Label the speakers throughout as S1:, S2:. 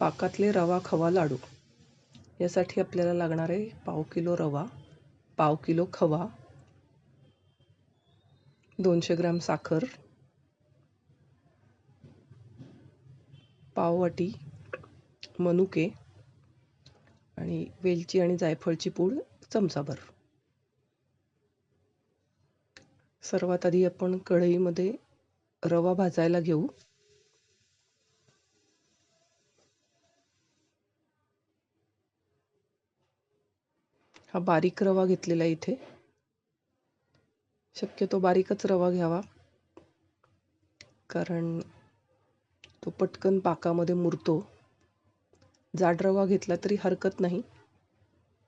S1: पाकातले रवा खवा लाडू. यासाठी आपल्याला लागणार आहे पाव किलो रवा पाव किलो खवा दोनशे ग्रॅम साखर पाववाटी मनुके आणि वेलची आणि जायफळची पूड चमचाभर. सर्वात आधी आपण कढईमध्ये रवा भाजायला घेऊ. हा बारीक रवा घेतलेला आहे इथे. शक्यतो बारीकच रवा घ्यावा. कारण तो पटकन पाकामध्ये मुरतो. जाड रवा घेतला तरी हरकत नाही.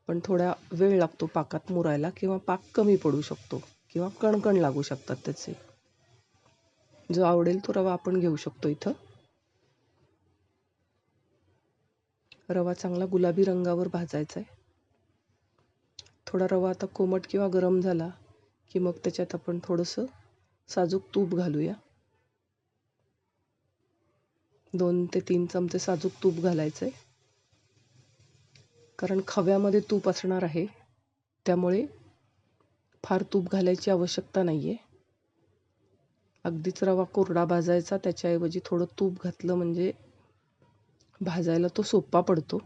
S1: पण थोडा वेळ लागतो पाकात मुरायला किंवा पाक कमी पडू शकतो किंवा कणकण लागू शकतात त्याचे. जो आवडेल तो रवा आपण घेऊ शकतो इथं. रवा चांगला गुलाबी रंगावर भाजायचा आहे. थोडा रवा आता कोमट किंवा गरम झाला की मग त्याच्यात आपण थोडंसं साजूक तूप घालूया. दोन ते तीन चमचे साजूक तूप घालायचं आहे कारण खव्यामध्ये तूप असणार आहे त्यामुळे फार तूप घालायची आवश्यकता नाही आहे अगदीच रवा कोरडा भाजायचा त्याच्याऐवजी थोडं तूप घातलं म्हणजे भाजायला तो सोपा पडतो.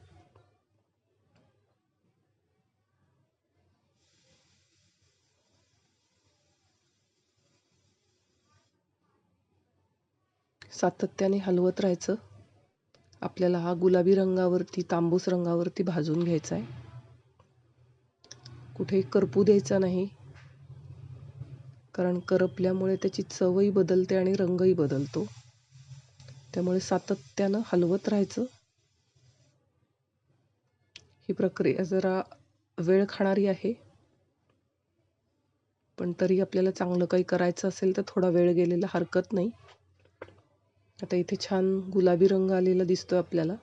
S1: सातत्याने हलवत राहायचं. आपल्याला हा गुलाबी रंगावरती तांबूस रंगावरती भाजून घ्यायचा आहे. कुठेही करपू द्यायचा नाही. कारण करपल्यामुळे त्याची चवही बदलते आणि रंगही बदलतो. त्यामुळे सातत्यानं हलवत राहायचं. ही प्रक्रिया जरा वेळ खाणारी आहे. पण तरी आपल्याला चांगलं काही करायचं असेल तर थोडा वेळ गेलेला हरकत नाही. आता इथे छान गुलाबी रंग आलेला दिसतोय आपल्याला.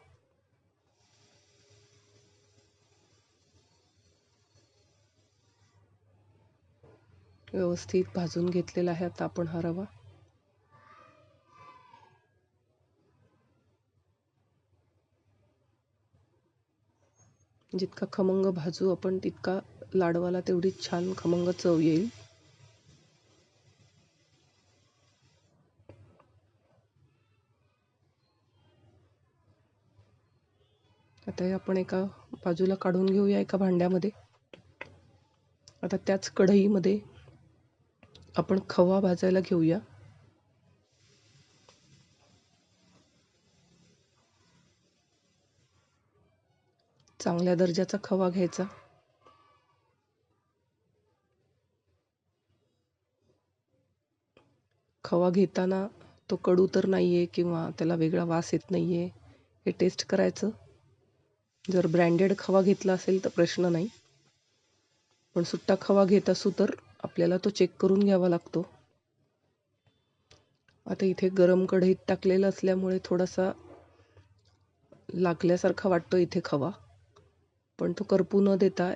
S1: व्यवस्थित भाजून घेतलेला आहे आता आपण हा रवा. जितका खमंग भाजू आपण तितका लाडवाला तेवढी छान खमंग चव येईल. ते आपण एका बाजूला काढून घेऊया एका भांड्यामध्ये. आता त्याच कढईमध्ये आपण खवा भाजायला घेऊया. चांगल्या दर्जाचा खवा घ्यायचा. खवा घेताना तो कडू तर नाही आहे किंवा त्याला वेगळा वास येत नाही आहे हे टेस्ट करायचं. जर ब्रँडेड खवा घेतला असेल तर प्रश्न नाही. पण सुट्टा खवा घेत असू तर आपल्याला तो चेक करून घ्यावा लागतो. आता इथे गरम कढईत टाकलेलं असल्यामुळे थोडासा लागल्यासारखा वाटतो इथे खवा. पण तो करपू न देता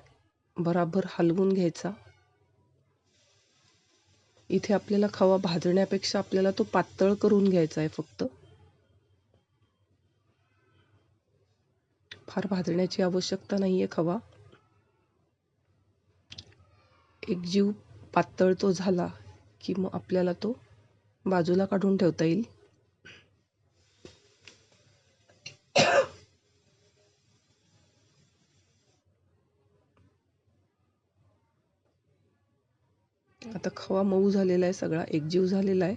S1: बराबर हलवून घ्यायचा. इथे आपल्याला खवा भाजण्यापेक्षा आपल्याला तो पातळ करून घ्यायचा आहे फक्त. फार भाजण्याची आवश्यकता नाही आहे खवा. एक जीव पातळ तो झाला की मग आपल्याला तो बाजूला काढून ठेवता येईल. आता खवा मऊ झालेला आहे सगळा एकजीव झालेला आहे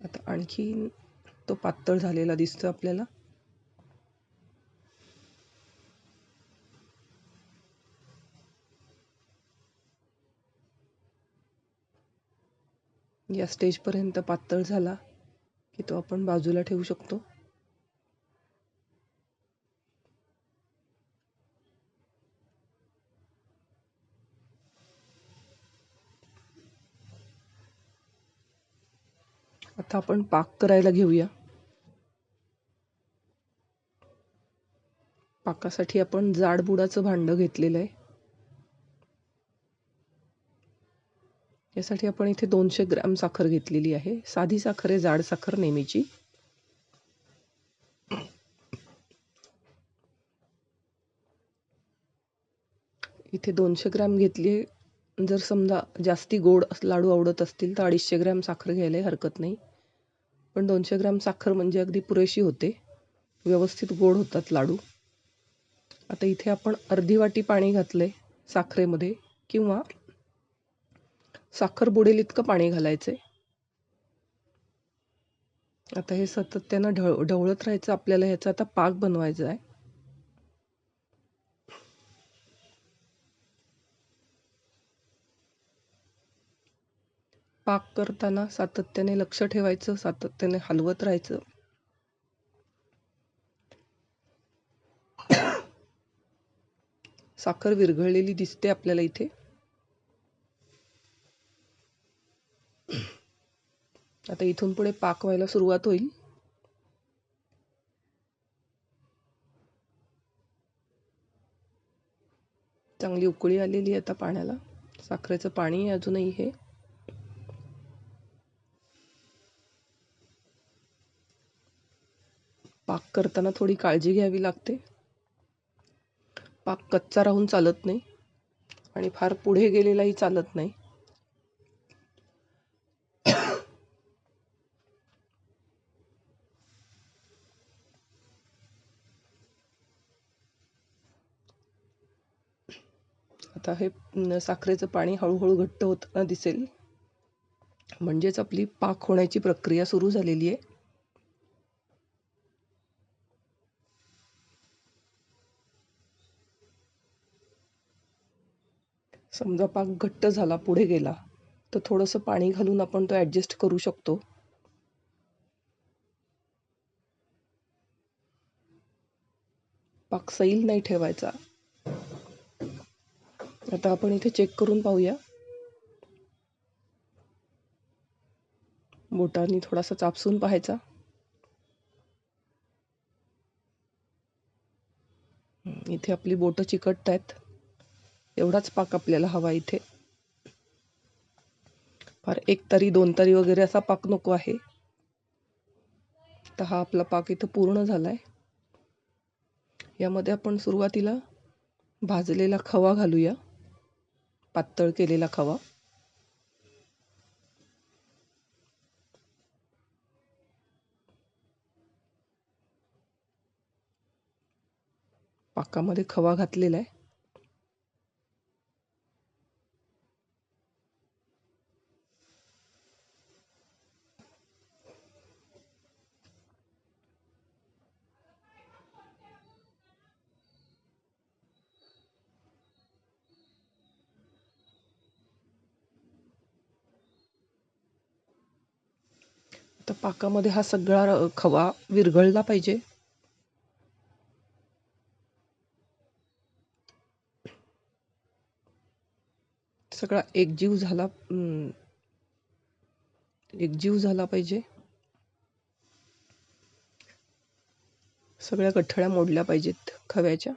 S1: आता आणखी तो पातळ झालेला दिसतो आपल्याला. या स्टेजपर्यंत पातळ झाला की तो आपण बाजूला ठेवू शकतो. आता आपण पाक करायला घेऊया. पाकासाठी आपण जाडबुडाचं भांडं भांड घेतलेलं आहे. यासाठी आपण इथे दोनशे ग्रॅम साखर घेतलेली आहे. साधी साखर आहे जाड साखर नेहमीची. इथे दोनशे ग्रॅम घेतली जर समजा जास्ती गोड लाडू आवडत असतील तर अडीचशे ग्रॅम साखर घ्यायला हरकत नाही. पण दोनशे ग्रॅम साखर म्हणजे अगदी पुरेशी होते. व्यवस्थित गोड होतात लाडू. आता इथे आपण अर्धी वाटी पाणी घातलं आहे साखरेमध्ये किंवा साखर बुडेल इतकं पाणी घालायचं आता हे सातत्यानं ढळ ढवळत राहायचं आपल्याला ह्याचा आता पाक बनवायचा आहे. पाक करताना सातत्याने लक्ष ठेवायचं सातत्याने हलवत राहायचं. साखर विरघळलेली दिसते आपल्याला इथे. आता इथून पुढे पाक व्हायला सुरुवात होईल. चांगली उकळी आलेली आहे आता पाण्याला. साखरेचं पाणी अजूनही हे. करताना थोडी काळजी घ्यावी लागते. पाक कच्चा राहून चालत नाही आणि फार पुढे गेलेलाही चालत नाही. आता हे साखरेचं पाणी हळूहळू घट्ट होताना दिसेल. म्हणजेच आपली पाक होण्याची प्रक्रिया सुरू झालेली आहे. समजा पाक घट्ट झाला पुढे गेला तर थोडंसं पाणी घालून आपण तो ॲडजस्ट करू शकतो. पाक सैल नाही ठेवायचा. आता आपण इथे चेक करून पाहूया. बोटांनी थोडासा चापसून पाहायचा. इथे आपली बोटं चिकटत आहेत एवढाच पाक आपल्याला हवा इथे. फार एक तरी दोन तरी वगैरे असा पाक नको आहे. तर हा आपला पाक इथं पूर्ण झाला आहे यामध्ये आपण सुरुवातीला भाजलेला खवा घालूया. पातळ केलेला खवा. पाकामध्ये खवा घातलेला आहे. तर पाकामध्ये हा सगळा खवा विरघळला पाहिजे. सगळा एकजीव झाला एकजीव झाला पाहिजे. सगळ्या गठळ्या मोडल्या पाहिजेत खव्याच्या.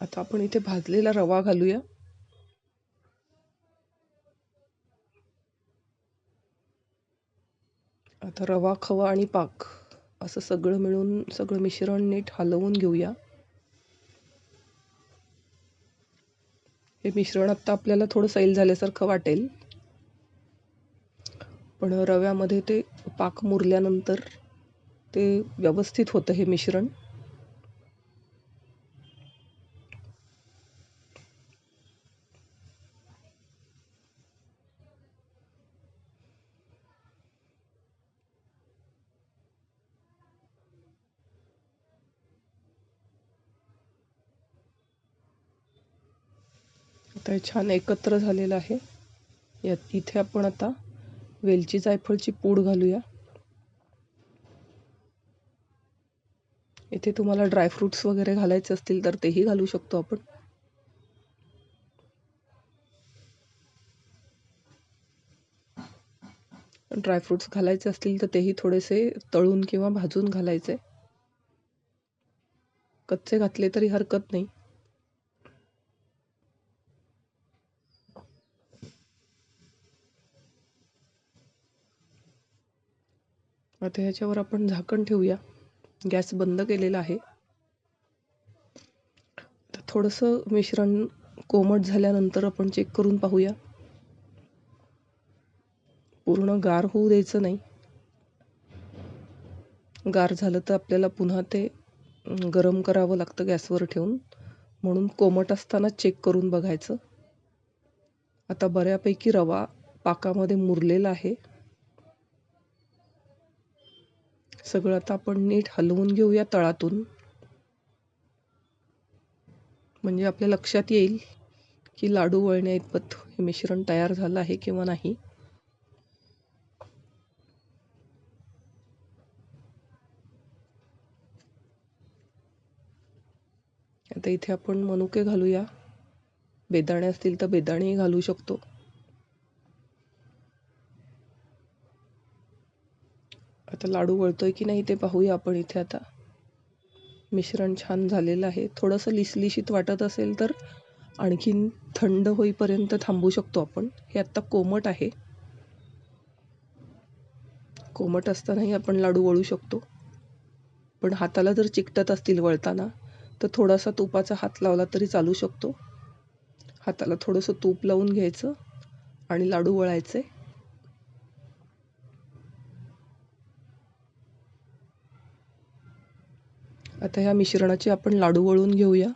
S1: आता आपण इथे भाजलेला रवा घालूया. आता रवा खवा आणि पाक असं सगळं मिळून सगळं मिश्रण नीट हलवून घेऊया. हे मिश्रण आत्ता आपल्याला थोडं सैल झाल्यासारखं वाटेल. पण रव्यामध्ये ते पाक मुरल्यानंतर ते व्यवस्थित होतं हे मिश्रण. आता हे छान एकत्र झालेलं आहे. यात इथे आपण आता वेलची जायफळची पूड घालूया. इथे तुम्हाला ड्रायफ्रुट्स वगैरे घालायचे असतील तर तेही घालू शकतो आपण. ड्रायफ्रुट्स घालायचे असतील तर तेही थोडेसे तळून किंवा भाजून घालायचे. कच्चे घातले तरी हरकत नाही. तर ह्याच्यावर आपण झाकण ठेवूया. गॅस बंद केलेला आहे. तर थोडंसं मिश्रण कोमट झाल्यानंतर आपण चेक करून पाहूया. पूर्ण गार होऊ द्यायचं नाही. गार झालं तर आपल्याला पुन्हा ते गरम करावं लागतं गॅसवर ठेवून. म्हणून कोमट असताना चेक करून बघायचं. आता बऱ्यापैकी रवा पाकामध्ये मुरलेला आहे. सगळं आता आपण नीट हलवून घेऊया तळातून. म्हणजे आपल्या लक्षात येईल की लाडू वळण्या इतपत हे मिश्रण तयार झालं आहे किंवा नाही. आता इथे आपण मनुके घालूया. बेदाणे असतील तर बेदाणेही घालू शकतो. आता लाडू वळतोय की नाही ते पाहूया आपण इथे आता. मिश्रण छान झालेलं आहे. थोडंसं लिसलिशीत वाटत असेल तर आणखीन थंड होईपर्यंत थांबू शकतो आपण. हे आत्ता कोमट आहे. कोमट असतानाही आपण लाडू वळू शकतो. पण हाताला जर चिकटत असतील वळताना तर थोडासा तुपाचा हात लावला तरी चालू शकतो. हाताला थोडंसं तूप लावून घ्यायचं आणि लाडू वळायचे. आता ह्या मिश्रणाचे आपण लाडू वळून घेऊया.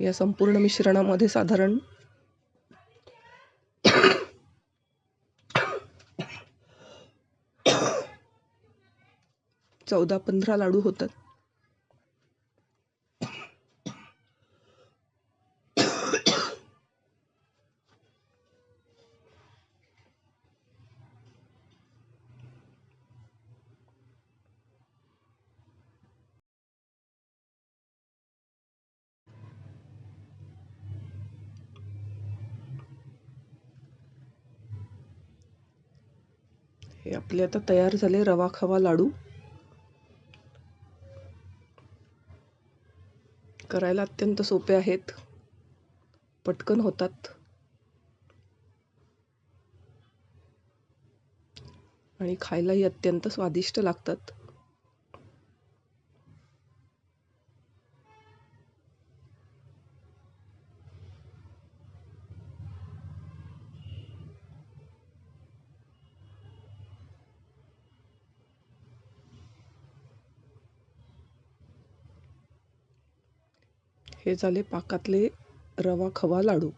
S1: या संपूर्ण मिश्रणामध्ये साधारण चौदा पंधरा लाडू होतात. हे आपले आता तयार झाले रवा खवा लाडू. करायला अत्यंत सोपे आहेत. पटकन होतात. आणि खायलाही अत्यंत स्वादिष्ट लागतात. हे झाले पाकातले रवा खवा लाडू.